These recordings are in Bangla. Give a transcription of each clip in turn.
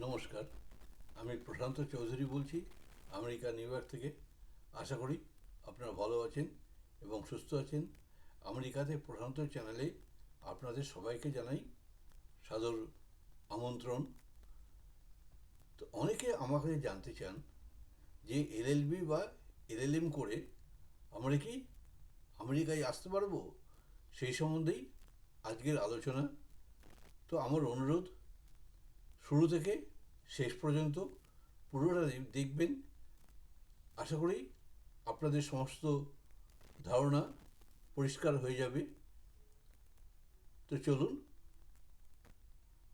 নমস্কার, আমি প্রশান্ত চৌধুরী বলছি, আমেরিকা, নিউ ইয়র্ক থেকে। আশা করি আপনারা ভালো আছেন এবং সুস্থ আছেন। আমেরিকাতে প্রশান্ত চ্যানেলে আপনাদের সবাইকে জানাই সাদর আমন্ত্রণ। তো অনেকে আমাকে জানতে চান যে এলএলবি বা এলএলএম করে আমরা কি আমেরিকায় আসতে পারব? সেই সম্বন্ধেই আজকের আলোচনা। তো আমার অনুরোধ শুরু থেকে শেষ পর্যন্ত পুরোটা দেখবেন। আশা করি আপনাদের সমস্ত ধারণা পরিষ্কার হয়ে যাবে। তো চলুন,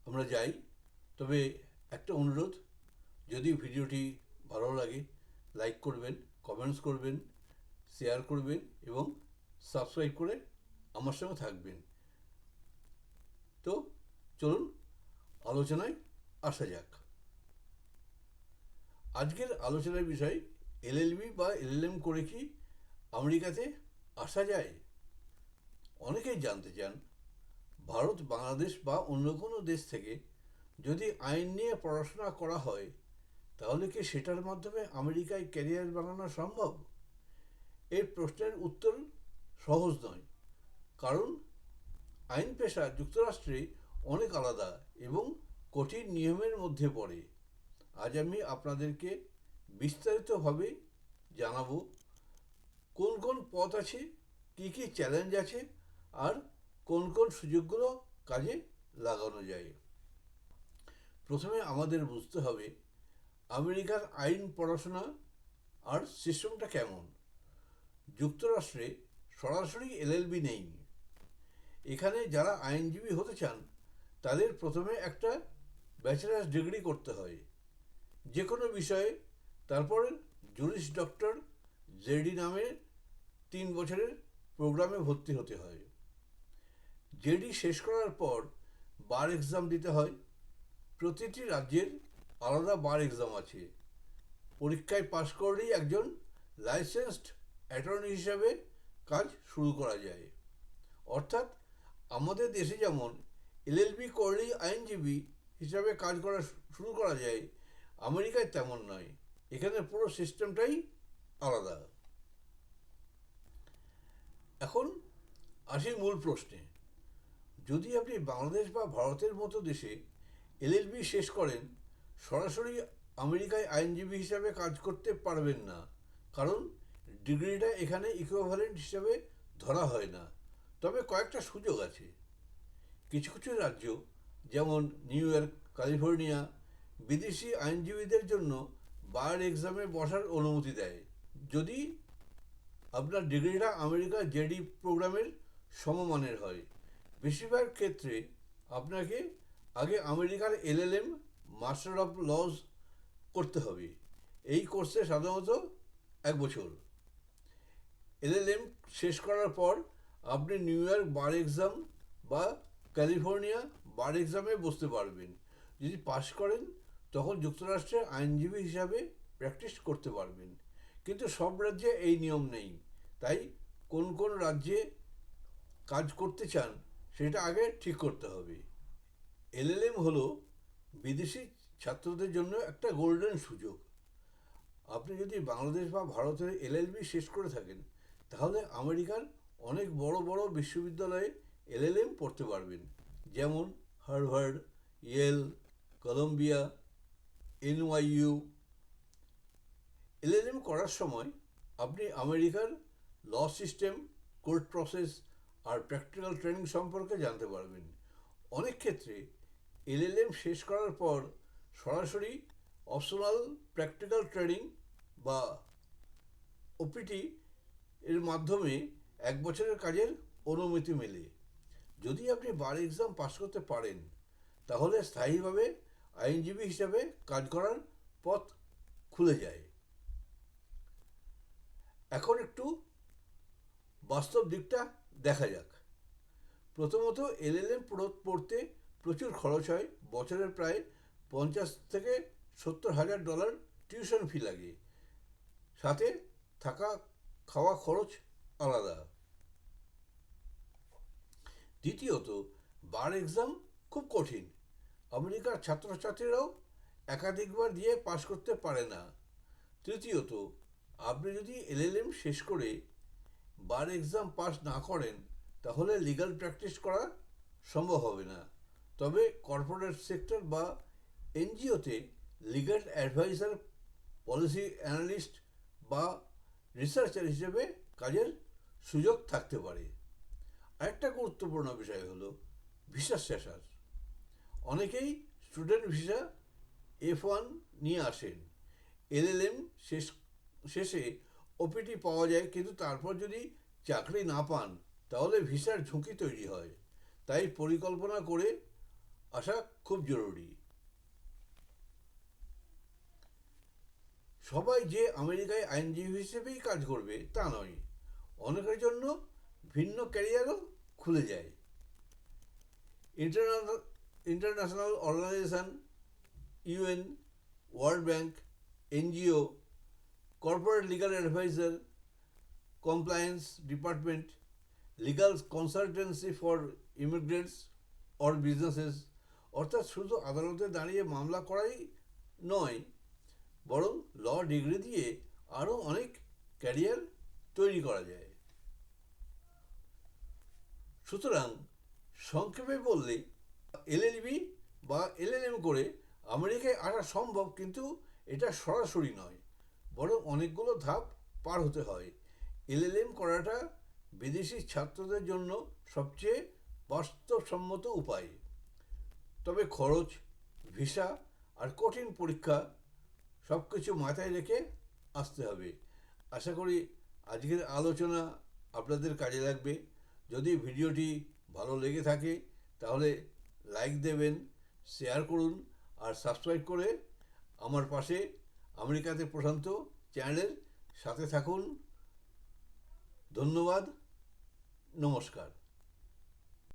আমরা যাই। তবে একটা অনুরোধ, যদি ভিডিওটি ভালো লাগে, লাইক করবেন, কমেন্টস করবেন, শেয়ার করবেন এবং সাবস্ক্রাইব করে আমার সঙ্গে থাকবেন। তো চলুন, আলোচনায় আসা যাক আজকের আলোচনার বিষয়, এলএলবি বা এলএলএম করে কি আমেরিকাতে আসা যায়? অনেকেই জানতে চান, ভারত, বাংলাদেশ বা অন্য কোনো দেশ থেকে যদি আইন নিয়ে পড়াশোনা করা হয়, তাহলে কি সেটার মাধ্যমে আমেরিকায় ক্যারিয়ার বানানো সম্ভব? এই প্রশ্নের উত্তর সহজ নয়, কারণ আইন পেশা যুক্তরাষ্ট্রে অনেক আলাদা এবং কঠিন নিয়মের মধ্যে পড়ে। আজ আমি আপনাদেরকে বিস্তারিতভাবে জানাব কোন কোন পথ আছে, কী কী চ্যালেঞ্জ আছে, আর কোন কোন সুযোগগুলো কাজে লাগানো যায়। প্রথমে আমাদের বুঝতে হবে আমেরিকার আইন পড়াশোনা আর সিস্টেমটা কেমন। যুক্তরাষ্ট্রে সরাসরি এলএলবি নেই। এখানে যারা আইনজীবী হতে চান, তাদের প্রথমে একটা ব্যাচেলার্স ডিগ্রি করতে হয়। যে কোনো বিষয়ে, তারপর জুরিস ডক্টর জেডি নামে তিন বছরের প্রোগ্রামে ভর্তি হতে হয়। জেডি শেষ করার পর বার এক্সাম দিতে হয়। প্রতিটি রাজ্যের আলাদা বার এক্সাম আছে। পরীক্ষায় পাশ করলেই একজন লাইসেন্সড অ্যাটর্নি হিসাবে কাজ শুরু করা যায়। অর্থাৎ আমাদের দেশে যেমন এলএলবি করলেই আইনজীবী হিসাবে কাজ করা শুরু করা যায়, আমেরিকায় তেমন নয়। এখানে পুরো সিস্টেমটাই আলাদা। এখন আসি মূল প্রশ্নে। যদি আপনি বাংলাদেশ বা ভারতের মতো দেশে এলএলবি শেষ করেন, সরাসরি আমেরিকায় আইনজীবী হিসাবে কাজ করতে পারবেন না। কারণ ডিগ্রিটা এখানে ইকুইভ্যালেন্ট হিসাবে ধরা হয় না। তবে কয়েকটা সুযোগ আছে। কিছু কিছু রাজ্য যেমন নিউ ইয়র্ক, ক্যালিফোর্নিয়া, বিদেশি আইনজীবীদের জন্য বার এক্সামে বসার অনুমতি দেয়। যদি আপনার ডিগ্রিটা আমেরিকার জেডি প্রোগ্রামের সমমানের হয়, বেশিরভাগ ক্ষেত্রে আপনাকে আগে আমেরিকার এলএলএম, মাস্টার অফ লজ করতে হবে। এই কোর্সে সাধারণত এক বছর। এলএলএম শেষ করার পর আপনি নিউ ইয়র্ক বার এক্সাম বা ক্যালিফোর্নিয়া বার এক্সামে বসতে পারবেন। যদি পাশ করেন, তখন যুক্তরাষ্ট্রে আইনজীবী হিসাবে প্র্যাকটিস করতে পারবেন। কিন্তু সব রাজ্যে এই নিয়ম নেই। তাই কোন কোন রাজ্যে কাজ করতে চান, সেটা আগে ঠিক করতে হবে। এলএলএম হলো বিদেশি ছাত্রদের জন্য একটা গোল্ডেন সুযোগ। আপনি যদি বাংলাদেশ বা ভারতের এলএলবি শেষ করে থাকেন, তাহলে আমেরিকার অনেক বড় বড় বিশ্ববিদ্যালয়ে এলএলএম পড়তে পারবেন। যেমন Harvard, Yale, Columbia, NYU. LLM করার সময় আপনি আমেরিকার ল সিস্টেম কোর্ট প্রসেস আর প্র্যাকটিক্যাল ট্রেনিং সম্পর্কে জানতে পারবেন। অনেক ক্ষেত্রে এলএলএম শেষ করার পর সরাসরি অপশনাল প্র্যাকটিক্যাল ট্রেনিং বা ওপিটি এর মাধ্যমে এক বছরের কাজের অনুমতি মেলে। যদি আপনি বার এক্সাম পাস করতে পারেন, তাহলে স্থায়ীভাবে আইনজীবী হিসাবে কাজ করার পথ খুলে যায়। এখন একটু বাস্তব দিকটা দেখা যাক। প্রথমত এলএলএম পড়তে প্রচুর খরচ হয়। বছরের প্রায় পঞ্চাশ থেকে সত্তর হাজার ডলার টিউশন ফি লাগে। সাথে থাকা খাওয়া খরচ আলাদা। দ্বিতীয়ত, বার এক্সাম খুব কঠিন। আমেরিকার ছাত্রছাত্রীরাও একাধিকবার দিয়ে পাশ করতে পারে না। তৃতীয়ত, আপনি যদি এলএলএম শেষ করে বার এক্সাম পাস না করেন, তাহলে লিগ্যাল প্র্যাকটিস করা সম্ভব হবে না। তবে কর্পোরেট সেক্টর বা এনজিওতে লিগ্যাল অ্যাডভাইজার পলিসি অ্যানালিস্ট বা রিসার্চার হিসেবে কাজের সুযোগ থাকতে পারে। আরেকটা গুরুত্বপূর্ণ বিষয় হলো ভিসা স্ট্যাটাস অনেকেই স্টুডেন্ট ভিসা এফ ওয়ান নিয়ে আসেন। এলএলএম শেষ, শেষে ওপিটি পাওয়া যায়, কিন্তু তারপর যদি চাকরি না পান, তাহলে ভিসার ঝুঁকি তৈরি হয়। তাই পরিকল্পনা করে আসা খুব জরুরি। সবাই যে আমেরিকায় আইনজীবী হিসেবেই কাজ করবে, তা নয়। অনেকের জন্য ভিন্ন ক্যারিয়ারও খুলে যায়। International international organisation UN world bank NGO corporate legal adviser compliance department legal consultancy for immigrants or businesses অর্থাৎ শুধু আদালতে দাঁড়িয়ে মামলা করাই নয়, বরং ল ডিগ্রি দিয়ে আরও অনেক ক্যারিয়ার তৈরি করা যায়। সুতরাং সংক্ষেপে বললে এলএলবি বা এলএলএম করে আমেরিকায় আসা সম্ভব কিন্তু এটা সরাসরি নয়, বরং অনেকগুলো ধাপ পার হতে হয়। এলএলএম করাটা বিদেশি ছাত্রদের জন্য সবচেয়ে বাস্তবসম্মত উপায়। তবে খরচ, ভিসা আর কঠিন পরীক্ষা সব কিছু মাথায় রেখে আসতে হবে। আশা করি আজকের আলোচনা আপনাদের কাজে লাগবে। যদি ভিডিওটি ভালো লেগে থাকে, তাহলে লাইক দেবেন, শেয়ার করুন, আর সাবস্ক্রাইব করে আমার পাশে আমেরিকাতে প্রশান্ত চ্যানেলের সাথে থাকুন। ধন্যবাদ, নমস্কার।